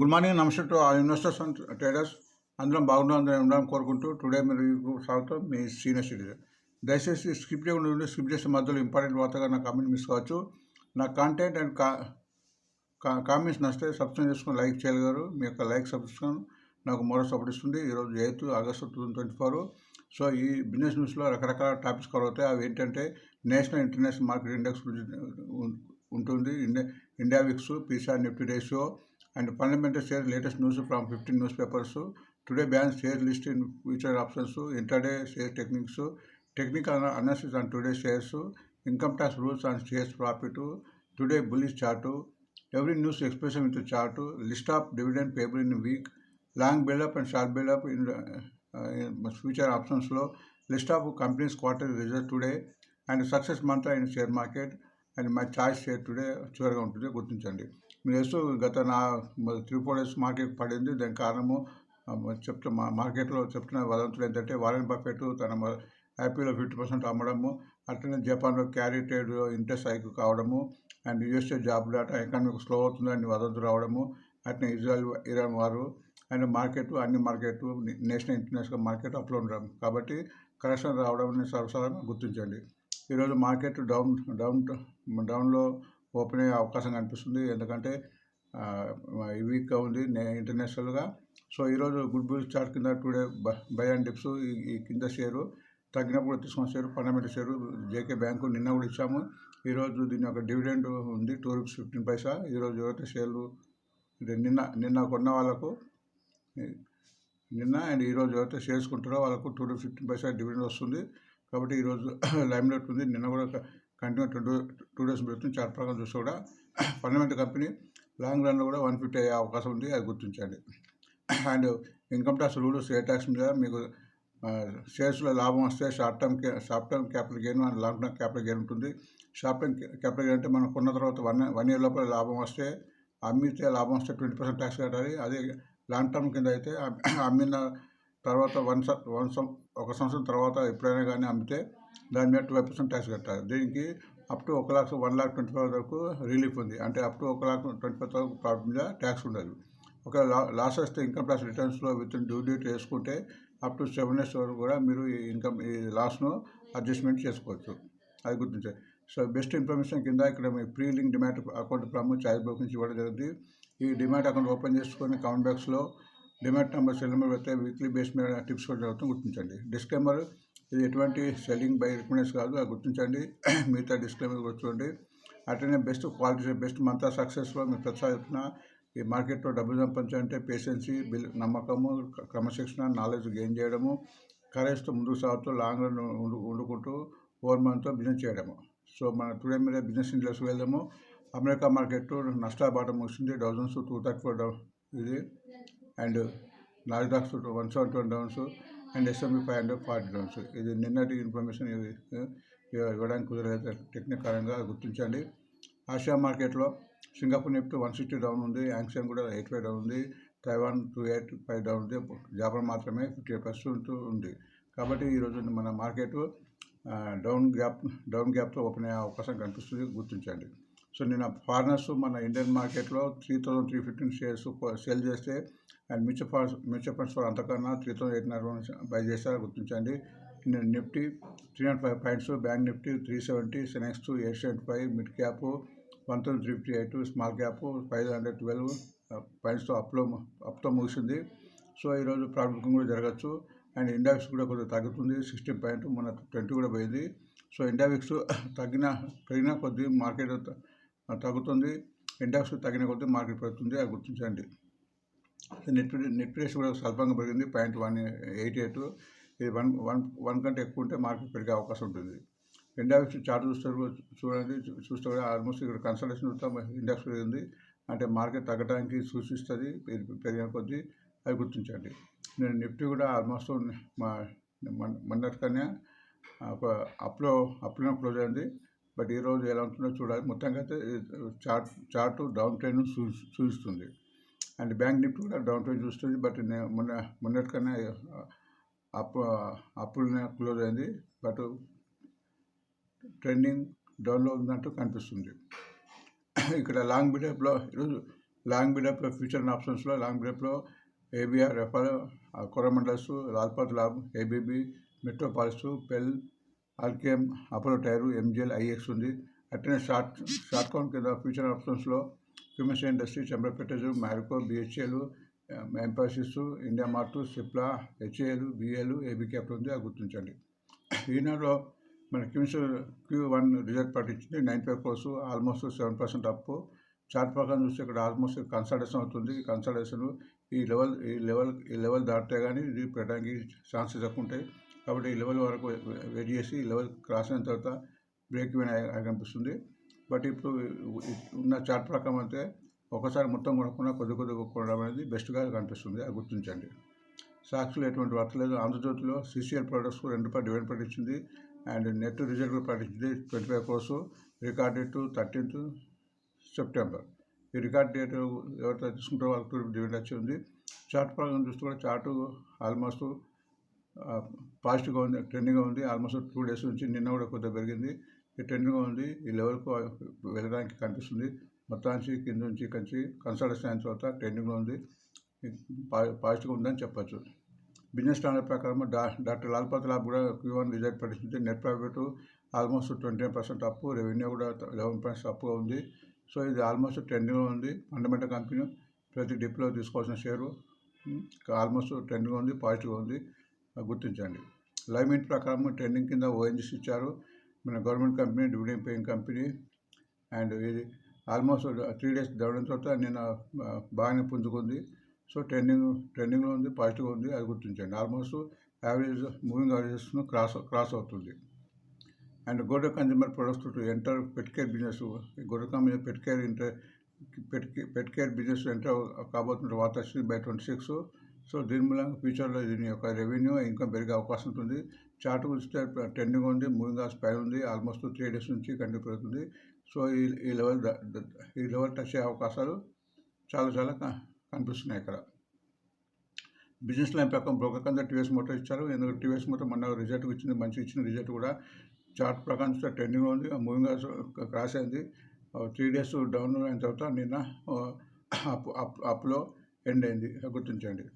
Good morning నమస్తే to all investors and traders అందరం బాగున్నాం అందరం ఉండాలని కోరుకుంటూ టుడే మీరు సాగుతాం మీ సీనియర్ సిటిజన్ దయచేసి స్క్రిప్ట్ చేయకుండా స్క్రిప్ట్ చేసే మధ్యలో ఇంపార్టెంట్ వార్తగా నా కామెంట్ మిస్ కావచ్చు నా కాంటెంట్ అండ్ కామెంట్స్ నచ్చితే సబ్స్క్రైబ్ చేసుకుని లైక్ చేయగలరు మీ యొక్క లైక్ సబ్స్క్రైబ్ నాకు మరో సపోర్ట్ ఇస్తుంది ఈరోజు eighth August two thousand twenty four so ఈ బిజినెస్ న్యూస్లో రకరకాల టాపిక్స్ కవర్ అవుతాయి అవి ఏంటంటే నేషనల్ ఇంటర్నేషనల్ మార్కెట్ ఇండెక్స్ ఉంటుంది India India VIX Pisa Nifty ratio And the Parliamentary share latest news from 15 newspapers. So today bans share list in future options. So intraday share techniques. So technical analysis on today's shares. So income tax rules on shares profit. So today bullish chart. Every news expression into chart. So list of dividend payable in a week. Long build up and short build up in future options flow. List of companies quarter result today and success mantra in share market and my choice share today. Sure, I am today. Good thing, Chandi. Place గత నా three four days market పడింది దాని కారణము మా మార్కెట్లో చెప్తున్న వదంతులు ఏంటంటే వారెన్ బఫెట్ తన యాపీలో ఫిఫ్టీ పర్సెంట్ అమ్మడము అట్లనే జపాన్లో క్యారీ ట్రేడ్ ఇంట్రెస్ట్ హైక్ కావడము and USA job data economic slow అవుతుందని వదంతులు రావడము అట్లనే ఇజ్రాయల్ ఇరాన్ వారు అండ్ మార్కెట్ అన్ని మార్కెట్ నేషనల్ ఇంటర్నేషనల్ మార్కెట్ అప్లో ఉండడం కాబట్టి కరెక్షన్ రావడం సర్వసాధారణంగా గుర్తించండి ఈరోజు మార్కెట్ డౌన్ డౌన్ డౌన్లో ఓపెన్ అయ్యే అవకాశం కనిపిస్తుంది ఎందుకంటే ఈ వీక్గా ఉంది ఇంటర్నేషనల్గా సో ఈరోజు గుడ్ బుల్ చార్ట్ కింద టుడే బై అండ్ డిప్స్ ఈ కింద షేరు తగ్గినప్పుడు తీసుకున్న షేరు పన్నెండు షేరు జేకే బ్యాంకు నిన్న కూడా ఇచ్చాము ఈరోజు దీని యొక్క డివిడెండ్ ఉంది టూ రూపీస్ ఫిఫ్టీన్ పైసా ఈరోజు ఎవరైతే షేర్లు నిన్న నిన్న కొన్న వాళ్ళకు నిన్న అండ్ ఈరోజు ఎవరైతే షేర్స్ కొంటారో వాళ్ళకు two rupees fifteen paisa dividend వస్తుంది కాబట్టి ఈరోజు లైమ్లైట్ ఉంది నిన్న కూడా కంటిన్యూ ట్వంటీ టూ డేస్ పెడుతుంది చార్ట్ ప్రకారం చూస్తే కూడా ఫండమెంటల్ కంపెనీ లాంగ్ రన్లో కూడా వన్ ఫిఫ్టీ అయ్యే అవకాశం ఉంది అది గుర్తించండి and income tax rule share tax మీద మీకు షేర్స్లో లాభం వస్తే short term short term capital gain and long term capital gain ఉంటుంది షార్ట్ టర్మ్ క్యాపిటల్ గెయిన్ అంటే మనం కొన్న తర్వాత వన్ వన్ ఇయర్ లోపల లాభం వస్తే అమ్మితే లాభం వస్తే ట్వంటీ పర్సెంట్ ట్యాక్స్ కట్టాలి అదే లాంగ్ టర్మ్ కింద అయితే అమ్మిన తర్వాత వన్ వన్ ఒక సంవత్సరం తర్వాత ఎప్పుడైనా కానీ అమ్మితే దాని మీద ట్వెల్వ్ పర్సెంట్ ట్యాక్స్ కట్టాలి దీనికి అప్ టు ఒక lakh one lakh twenty five వరకు రిలీఫ్ ఉంది అంటే అప్ టు ఒక లాక్ ట్వంటీ ఫైవ్ వరకు ప్రాఫిట్ మీద ట్యాక్స్ ఉండదు ఒక లాస్ వస్తే ఇన్కమ్ ట్యాక్స్ రిటర్న్స్లో విత్ ఇన్ డ్యూ డేట్ వేసుకుంటే అప్ టు సెవెన్ ఇయర్స్ వరకు కూడా మీరు ఈ ఇన్కమ్ ఈ లాస్ను అడ్జస్ట్మెంట్ చేసుకోవచ్చు అది గుర్తించాలి సో బెస్ట్ ఇన్ఫర్మేషన్ కింద ఇక్కడ మీ free link demat account from choice broker నుంచి ఇవ్వడం జరిగింది ఈ డిమాట్ అకౌంట్ ఓపెన్ చేసుకొని కమెంట్ బాక్స్లో డిమాట్ నెంబర్ సెల్ నెంబర్ పెడితే వీక్లీ బేస్ మీద టిప్స్ కూడా జరుగుతుంది గుర్తించండి డిస్క్లైమర్ ఇది ఎటువంటి సెల్లింగ్ బై రికమెండేషన్ కాదు అది గుర్తించండి మిగతా డిస్క్లైమర్ కూర్చోండి అట్లనే బెస్ట్ క్వాలిటీ బెస్ట్ మంతా సక్సెస్లో మీరు ప్రతిసారి చెప్తున్నా ఈ మార్కెట్లో డబ్బులు సంపాదించాలంటే పేషెన్సీ బిల్ నమ్మకము క్రమశిక్షణ నాలెడ్జ్ గెయిన్ చేయడము కరేజ్తో ముందుకు సాగుతూ లాంగ్ రన్ ఉండు వండుకుంటూ ఫోర్ మంత్తో బిజినెస్ చేయడము సో మన టుడే మీద బిజినెస్ ఇంట్రెస్ట్ వెళ్దాము అమెరికా మార్కెట్ నష్టాబాట ముగిసింది Dow Jones two thirty four down ఇది అండ్ నాలుగు DAX one seven one downs and SMB five hundred forty grams ఇది నిన్నటి ఇన్ఫర్మేషన్ ఇవ్వడానికి కుదరలేదు టెక్నిక్ కారణంగా గుర్తించండి ఆసియా మార్కెట్లో Singapore Nifty one sixty down ఉంది యాంక్షన్ కూడా ఎయిట్ ఫైవ్ డౌన్ ఉంది Taiwan two eight five down ఉంది జాపాన్ మాత్రమే ఫిఫ్టీ పర్సెంట్ ఉంది కాబట్టి ఈరోజు మన మార్కెట్ డౌన్ గ్యాప్ డౌన్ గ్యాప్తో ఓపెన్ అయ్యే అవకాశం కనిపిస్తుంది గుర్తించండి సో నిన్న ఫారినర్స్ మన ఇండియన్ మార్కెట్లో three thousand three fifteen shares sale చేస్తే and mutual funds mutual funds అంతకన్నా three thousand eight hundred buy చేస్తారు గుర్తించండి Nifty three hundred five points Bank Nifty three seventy Sensex eight seventy five mid cap one thousand three fifty eight small cap five hundred twelve పాయింట్స్తో అప్లో అప్తో ముగిసింది so ఈరోజు profit కూడా జరగచ్చు and index కూడా కొంచెం తగ్గుతుంది సిక్స్టీన్ పాయింట్ మన ట్వంటీ కూడా పోయింది సో ఇండెక్స్ తగ్గిన పెరిగిన కొద్దిగా మార్కెట్ తగ్గుతుంది ఇండెక్స్ తగిన కొద్ది మార్కెట్ పెరుగుతుంది అది గుర్తించండి నెట్ నెట్ ప్రైస్ కూడా స్వల్పంగా పెరిగింది పాయింట్ వన్ ఎయిటీ ఎయిట్ ఇది వన్ వన్ వన్ కంటే ఎక్కువ ఉంటే మార్కెట్ పెరిగే అవకాశం ఉంటుంది ఇండెక్స్ చార్ట్ చూస్తారు చూడండి చూస్తే కూడా ఆల్మోస్ట్ ఇక్కడ కన్సల్టేషన్ చూస్తాం ఇండెక్స్ పెరిగింది అంటే మార్కెట్ తగ్గడానికి సూచిస్తుంది పెరిగిన కొద్దీ అది గుర్తించండి నేను నిఫ్టీ కూడా ఆల్మోస్ట్ మా మొన్నటికనే ఒక అప్లో అప్లో క్లోజ్ అయింది బట్ ఈరోజు ఎలా ఉంటుందో చూడాలి మొత్తంగా అయితే చార్ట్ చార్ట్ డౌన్ ట్రెండ్ చూపిస్తుంది అండ్ బ్యాంక్ నిఫ్టీ కూడా డౌన్ ట్రెండ్ చూస్తుంది బట్ మొన్న మొన్నటి కన్నా అప్పు అప్పులనే క్లోజ్ అయింది బట్ ట్రెండింగ్ డౌన్లో ఉన్నట్టు కనిపిస్తుంది ఇక్కడ లాంగ్ బిడప్లో ఈరోజు లాంగ్ బిడప్లో ఫ్యూచర్ ఆప్షన్స్లో లాంగ్ బిడప్లో ఏబిఆర్ రెఫాల్ కొరమండల్స్ లాల్పత్ లాబ్ ఏబీబీ మెట్రోపాలిస్ పెల్ RKM Apollo tyre MGL IX ఉంది అట్లనే షార్ట్ షార్ట్ కౌంట్ కింద ఫ్యూచర్ ఆప్షన్స్లో Cummins industry చెంబరపెట్టేజు Marico BHEL Mphasis India Mart Cipla హెచ్ఏలు బిఏలు ఏబీ క్యాప్ ఉంది అది గుర్తించండి ఈనాడులో మన క్యూమిస్ క్యూ వన్ రిజల్ట్ పాటించింది nine five course almost seven percent up chart ప్రకారం చూస్తే ఇక్కడ ఆల్మోస్ట్ కన్సల్టేషన్ అవుతుంది కన్సల్టేషన్ ఈ లెవెల్ ఈ లెవెల్ ఈ లెవెల్ దాటితే కానీ ఇది పెట్టడానికి ఛాన్సెస్ ఎక్కువ ఉంటాయి కాబట్టి ఈ లెవెల్ వరకు వెయిట్ చేసి లెవెల్ క్రాస్ అయిన తర్వాత బ్రేక్ ఈవెన్ కనిపిస్తుంది బట్ ఇప్పుడు ఉన్న చార్ట్ ప్రకారం అయితే ఒకసారి మొత్తం కొనుక్కున్నా కొద్ది కొద్ది కొనడం అనేది బెస్ట్గా కనిపిస్తుంది అది గుర్తించండి సాక్షులు ఎటువంటి వర్త లేదు ఆంధ్రజ్యోతిలో సిసిఎల్ ప్రొడక్ట్స్ రెండు రూపాయలు డివైడ్ పట్టించింది అండ్ నెట్ రిజల్ట్ పట్టించింది twenty five course record date thirteenth September ఈ రికార్డ్ డేట్ ఎవరైతే తీసుకుంటారో వాళ్ళకి డివైడ్ వచ్చి ఉంది చార్ట్ ప్రకారం చూస్తే కూడా చార్టు ఆల్మోస్ట్ పాజిటివ్గా ఉంది ట్రెండింగ్గా ఉంది ఆల్మోస్ట్ టూ డేస్ నుంచి నిన్న కూడా కొద్దిగా పెరిగింది ట్రెండింగ్గా ఉంది ఈ లెవెల్కు వెళ్ళడానికి కనిపిస్తుంది మొత్తానికి కింద నుంచి కంచి కన్సల్టేషన్ అయిన తర్వాత ట్రెండింగ్లో ఉంది పాజిటివ్గా ఉందని చెప్పచ్చు బిజినెస్ స్టాండర్డ్ ప్రకారం డా డాక్టర్ లాల్పాత్ లాబ్ కూడా క్యూ వన్ రిజల్ట్ ప్రకటించింది net profit almost twenty percent up revenue కూడా లెవెన్ పర్సెంట్ అప్పుగా ఉంది సో ఇది ఆల్మోస్ట్ ట్రెండింగ్లో ఉంది ఫండమెంటల్ కంపెనీ ప్రతి డిప్లో తీసుకోవాల్సిన షేరు ఆల్మోస్ట్ ట్రెండింగ్ ఉంది పాజిటివ్గా ఉంది గుర్తించండి లైమెంట్ ప్రకారం ట్రెండింగ్ కింద ఓఎన్జీస్ ఇచ్చారు మన government company dividend paying company and ఇది ఆల్మోస్ట్ త్రీ డేస్ దవడం తర్వాత నేను బాగానే పుంజుకుంది సో ట్రెండింగ్ ట్రెండింగ్లో ఉంది పాజిటివ్గా ఉంది అది గుర్తించండి ఆల్మోస్ట్ యావరేజ్ మూవింగ్ యావరేజెస్ను క్రాస్ క్రాస్ అవుతుంది అండ్ గోడ consumer products to enter pet care business గోడ company pet care enter pet pet care business enter కాబోతున్న వార్త బై ట్వంటీ సిక్స్ సో దీని మూలంగా ఫ్యూచర్లో దీని యొక్క రెవెన్యూ ఇంకా పెరిగే అవకాశం ఉంటుంది చార్ట్ వస్తే ట్రెండింగ్ ఉంది మూవింగ్ ఆస్ పై ఉంది ఆల్మోస్ట్ త్రీ డేస్ నుంచి కంటిన్యూ పెరుగుతుంది సో ఈ ఈ లెవెల్ ఈ లెవెల్ టచ్ అయ్యే అవకాశాలు చాలా చాలా కనిపిస్తున్నాయి ఇక్కడ బిజినెస్ లైన్ ప్రకారం బ్రోకర్ కింద టీవీఎస్ మోటార్ ఇచ్చారు ఎందుకంటే టీవీఎస్ మోటార్ మొన్న రిజల్ట్ ఇచ్చింది మంచి ఇచ్చిన రిజల్ట్ కూడా చార్ట్ ప్రకారం చూస్తే ట్రెండింగ్లో ఉంది మూవింగ్ క్రాస్ అయింది త్రీ డేస్ డౌన్ అయిన తర్వాత నిన్న అప్ అప్ అప్లో ఎండ్ అయింది గుర్తించండి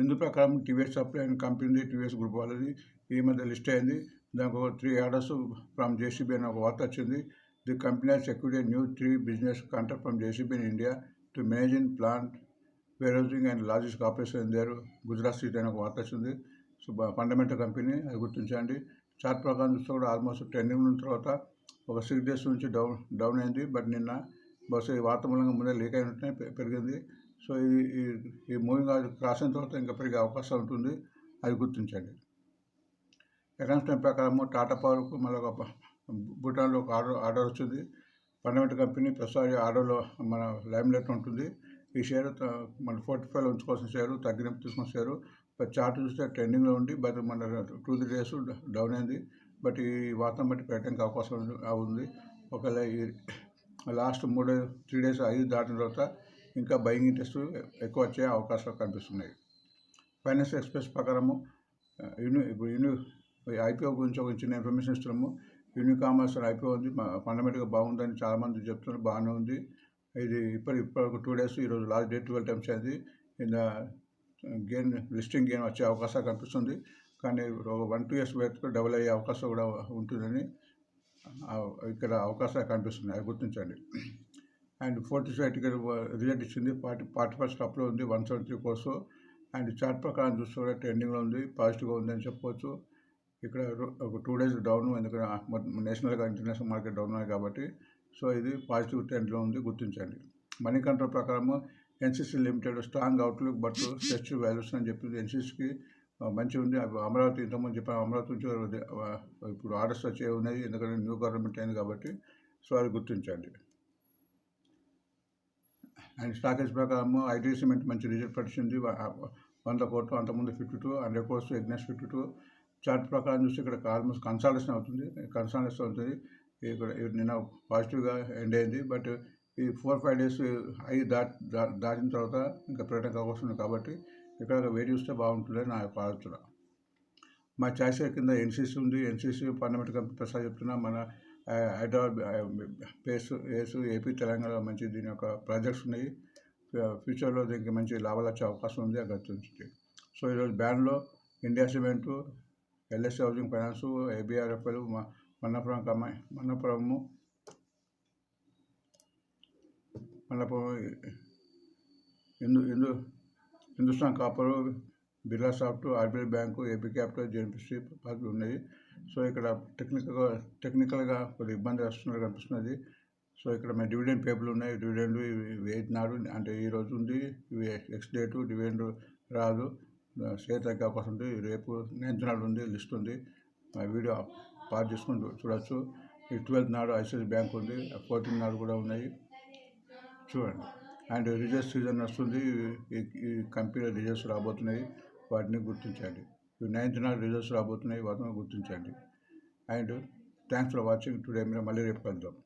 ఇందు ప్రకారం TVS supply and company TVS group వాళ్ళది ఈ మధ్య లిస్ట్ అయింది దానికి ఒక త్రీ ఆర్డర్స్ ఫ్రమ్ జేసీబీ అని ఒక వార్త వచ్చింది the company has new three business three business JCB from India to India to manage in plant, warehousing and logistics operations in their ఒక వార్త వచ్చింది సో ఫండమెంటల్ కంపెనీ అది గుర్తించండి చార్ట్ ప్రకారం చూస్తే కూడా ఆల్మోస్ట్ ట్రెండింగ్ ఉన్న తర్వాత ఒక సిక్స్ డేస్ నుంచి డౌన్ డౌన్ అయింది బట్ నిన్న బస్ ఈ వార్త మూలంగా ముందే లీక్ అయినట్టునే పెరిగింది సో ఈ ఈ మూవింగ్ రాసిన తర్వాత ఇంకా పెరిగే అవకాశం ఉంటుంది అది గుర్తించండి టైం ప్రకారము టాటా పవర్కు మళ్ళీ ఒక భూటాన్లో ఒక ఆర్డర్ ఆర్డర్ వచ్చింది పండమెంట్ కంపెనీ ప్రస్తుతం ఆర్డర్లో మన లైమ్లైట్ ఉంటుంది ఈ షేర్ మన ఫోర్టీ ఫైవ్లో ఉంచుకోవాల్సిన షేరు తగ్గినప్పుడు తీసుకున్న షేరు చార్ట్ చూస్తే ట్రెండింగ్లో ఉండి బట్ మన టూ త్రీ డేస్ డౌన్ అయింది బట్ ఈ వాతావరణం బట్టి పెట్టడానికి అవకాశం ఉంది ఒకవేళ ఈ లాస్ట్ మూడు త్రీ డేస్ ఐదు దాటిన తర్వాత ఇంకా బయింగ్ ఇంట్రెస్ట్ ఎక్కువ వచ్చే అవకాశాలు కనిపిస్తున్నాయి ఫైనాన్స్ ఎక్స్ప్రెస్ ప్రకారము యూని ఇప్పుడు యూని ఐపీఓ గురించి ఒక చిన్న ఇన్ఫర్మేషన్ ఇస్తున్నాము యూని కామర్స్ ఐపీఓ ఉంది ఫండమెంటల్గా బాగుందని చాలామంది చెప్తున్నారు బాగానే ఉంది ఇది ఇప్పటి ఇప్పటికి టూ డేస్ ఈరోజు లాస్ట్ డేట్ ట్వెల్వ్ టైమ్స్ అయింది ఇంత గేమ్ లిస్టింగ్ గేమ్ వచ్చే అవకాశాలు కనిపిస్తుంది కానీ one two years back double అయ్యే అవకాశం కూడా ఉంటుందని ఇక్కడ అవకాశాలు కనిపిస్తున్నాయి గుర్తించండి అండ్ ఫోర్టీ సర్టిఫికేట్ రిజల్ట్ ఇచ్చింది ఫార్టీ ఫార్టీ ఫస్ట్ అప్లో ఉంది one seventy three crores and chart ప్రకారం చూస్తే ట్రెండింగ్లో ఉంది పాజిటివ్గా ఉందని చెప్పవచ్చు ఇక్కడ ఒక టూ డేస్ డౌన్ ఎందుకంటే నేషనల్గా ఇంటర్నేషనల్ మార్కెట్ డౌన్ ఉన్నాయి కాబట్టి సో ఇది పాజిటివ్ ట్రెండ్లో ఉంది గుర్తించండి మనీ కంట్రోల్ ప్రకారము NCC limited strong outlook but stretch values అని చెప్పింది ఎన్సీసీకి మంచి ఉంది అమరావతి ఇంతకుముందు చెప్పాను అమరావతి నుంచి ఇప్పుడు ఆర్డర్స్ వచ్చే ఉన్నాయి ఎందుకంటే న్యూ గవర్నమెంట్ అయింది కాబట్టి సో అది గుర్తించండి అండ్ స్టాక్ ఎక్స్ ప్రకారము ఐటీ సిమెంట్ మంచి రిజల్ట్ పడిచింది వంద కోట్లు అంతకుముందు ఫిఫ్టీ టూ హండ్రెడ్ కోర్స్ ఎగ్నెస్ ఫిఫ్టీ టూ చార్ట్ ప్రకారం చూస్తే ఇక్కడ ఆల్మోస్ట్ కన్సాలిడేషన్ అవుతుంది కన్సాలిడేషన్ అవుతుంది ఇక్కడ నిన్న పాజిటివ్గా ఎండ్ అయింది బట్ ఈ ఫోర్ ఫైవ్ డేస్ అవి దాటి దాటిన తర్వాత ఇంకా ప్రకటన కావాల్సింది కాబట్టి ఇక్కడ వెయిట్ చూస్తే బాగుంటుందని నా యొక్క ఆలోచన మా చాయిస్ కింద ఎన్సీసీ ఉంది ఎన్సీసీ పార్లమెంట్ కంపెనీ ప్రసాద్ చెప్తున్నా మన హైదరాబాద్ పేసు ఏసు ఏపీ తెలంగాణలో మంచి దీని యొక్క ప్రాజెక్ట్స్ ఉన్నాయి ఫ్యూచర్లో దీనికి మంచి లాభాలు వచ్చే అవకాశం ఉంది అని సో ఈరోజు బ్యాన్లో India cement LIC housing finance ABFRL Manappuram కమాయి Manappuram Manappuram Hindu Hindu Hindustan copper Birla soft RBL bank AB capital జెన్పిసి పార్కులు ఉన్నాయి సో ఇక్కడ టెక్నికల్గా టెక్నికల్గా కొద్దిగా ఇబ్బంది వస్తున్నట్టు కనిపిస్తున్నది సో ఇక్కడ మేము డివిడెండ్ పేపర్లు ఉన్నాయి డివిడెండ్ ఇవి నాడు అంటే ఈ రోజు ఉంది ఇవి ఎక్స్ డేటు డివిడెండ్ రాదు షేర్ తగ్గే అవకాశం ఉంది రేపు నైన్త్ నాడు ఉంది లిస్ట్ ఉంది ఆ వీడియో పాస్ చేసుకుని చూడవచ్చు ట్వెల్త్ నాడు ఐసీఐసి బ్యాంక్ ఉంది ఫోర్టీన్ నాడు కూడా ఉన్నాయి చూడండి అండ్ రిజల్ట్స్ సీజన్ వస్తుంది ఈ కంపెనీలో రిజల్ట్స్ రాబోతున్నాయి వాటిని గుర్తించండి ఇవి నైన్త్ నాకు రిజల్ట్స్ రాబోతున్నాయి వాటిని గుర్తించండి and thanks for watching today మీరు మళ్ళీ రేపు కలుద్దాం